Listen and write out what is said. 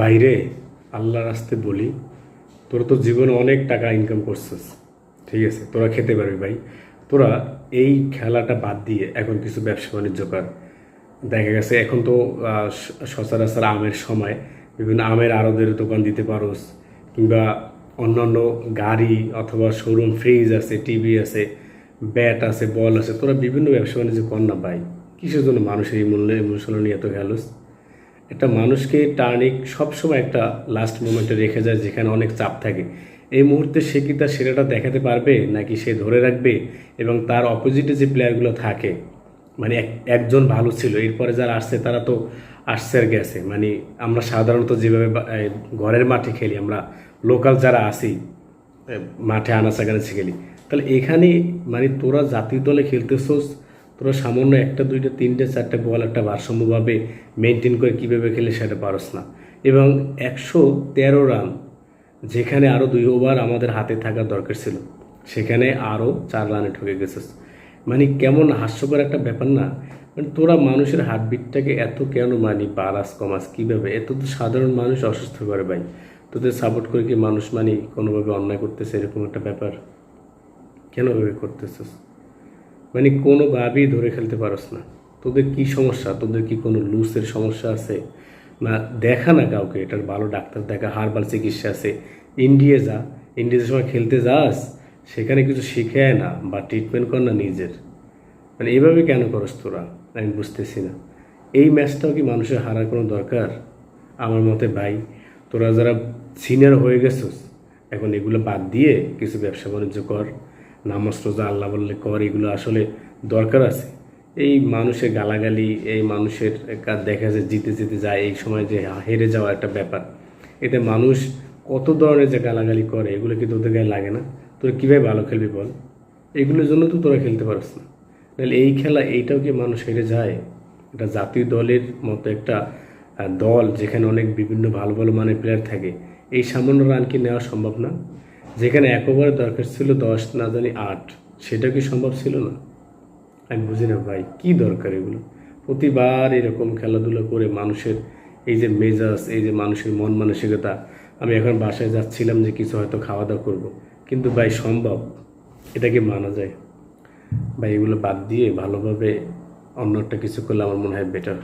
বাইরে আল্লাহ রাস্তে বলি, তোরা তো জীবনে অনেক টাকা ইনকাম করছিস। ঠিক আছে, তোরা খেতে পারবি ভাই। তোরা এই খেলাটা বাদ দিয়ে এখন কিছু ব্যবসা বাণিজ্য কর। দেখা গেছে এখন তো সচরাচর আমের সময়। বিভিন্ন আমের আড়দের দোকান দিতে পারোস, কিংবা অন্যান্য গাড়ি অথবা শোরুম ফ্রিজ আছে টিভি আছে ব্যাট আছে বল আছে। তোরা বিভিন্ন ব্যবসা বাণিজ্য কর না ভাই। কিসের জন্য মানুষের এই মূল্য ইমোশন নিয়ে এত গেলোস একটা মানুষকে টার্নিক সবসময় একটা লাস্ট মোমেন্টে রেখে যায়, যেখানে অনেক চাপ থাকে। এই মুহূর্তে সে কি তার সেরাটা দেখাতে পারবে, নাকি সে ধরে রাখবে এবং তার অপোজিটে যে প্লেয়ারগুলো থাকে মানে এক, একজন ভালো ছিল, এরপরে যারা আসছে তারা তো আসছে আর গেছে। মানে আমরা সাধারণত যেভাবে ঘরের মাঠে খেলি, আমরা লোকাল যারা আসি মাঠে আনাচা খেলি, তাহলে এখানে মানে তোরা জাতীয় দলে খেলতেছোস তোরা সামান্য একটা, দুইটা, তিনটে, চারটে বল একটা ভারসাম্যভাবে মেনটেন করে কীভাবে খেলে সেটা পারস না। এবং একশো তেরো রান যেখানে আরও দুই ওভার আমাদের হাতে থাকা দরকার ছিল, সেখানে আরও চার রানে ঠকে গেছিস। মানে কেমন হাস্যকর একটা ব্যাপার না? মানে তোরা মানুষের হার্টবিটটাকে এত কেন মানি বাড়াস কমাস, কীভাবে? এত তো সাধারণ মানুষ অসুস্থ করে ভাই। তোদের সাপোর্ট করে কি মানুষ মানি কোনোভাবে অন্যায় করতেছে এরকম একটা ব্যাপার? কেন ভাবে করতেছিস? মানে কোনোভাবেই ধরে খেলতে পারস না। তোদের কি সমস্যা? তোদের কি কোনো লুসের সমস্যা আছে? না, দেখা না কাউকে। এটার ভালো ডাক্তার দেখা, হারবাল চিকিৎসা আছে। ইন্ডিয়া যা ইন্ডিয়ার সময় খেলতে যাস, সেখানে কিছু শিখায় না বা ট্রিটমেন্ট কর না নিজের। মানে এভাবে কেন করস তোরা? আমি বুঝতেছি না। এই ম্যাচটাও কি মানুষের হারার কোনো দরকার? আমার মতে ভাই, তোরা যারা সিনিয়র হয়ে গেছিস, এখন এগুলো বাদ দিয়ে কিছু ব্যবসা বাণিজ্য কর। নামাজ রোজা আল্লাহ বললে কর, এগুলো আসলে দরকার আছে। এই মানুষের গালাগালি, এই মানুষের কা- দেখা যায় জিতে জিতে যায়, এই সময় যে হেরে যাওয়া একটা ব্যাপার। এতে মানুষ কত ধরনের যে গালাগালি করে, এগুলো কি তোদের গায়ে লাগে না। তোরা কীভাবে ভালো খেলবি বল? এগুলোর জন্য তো তোরা খেলতে পারস না। তাহলে এই খেলা, এইটাও কি মানুষ হেরে যায়? এটা জাতীয় দলের মতো একটা দল যেখানে অনেক বিভিন্ন ভালো ভালো মানের প্লেয়ার থাকে। এই সামান্য রান কি নেওয়া সম্ভব না? যেখানে এক ওভারে দরকার ছিল দশ, না জানি আট, সেটা কি সম্ভব ছিল না? আমি বুঝি না ভাই, কি দরকার এগুলো? প্রতিবার এরকম খেলাধুলা করে মানুষের এই যে মেজাজ, এই যে মানুষের মন মানসিকতা, আমি এখন বাসায় যাচ্ছিলাম যে কিছু হয়তো খাওয়া দাওয়া করব। কিন্তু ভাই সম্ভব, এটা কি মানা যায়? ভাই এগুলো বাদ দিয়ে ভালোভাবে অন্য একটা কিছু করলে আমার মনে হয় বেটার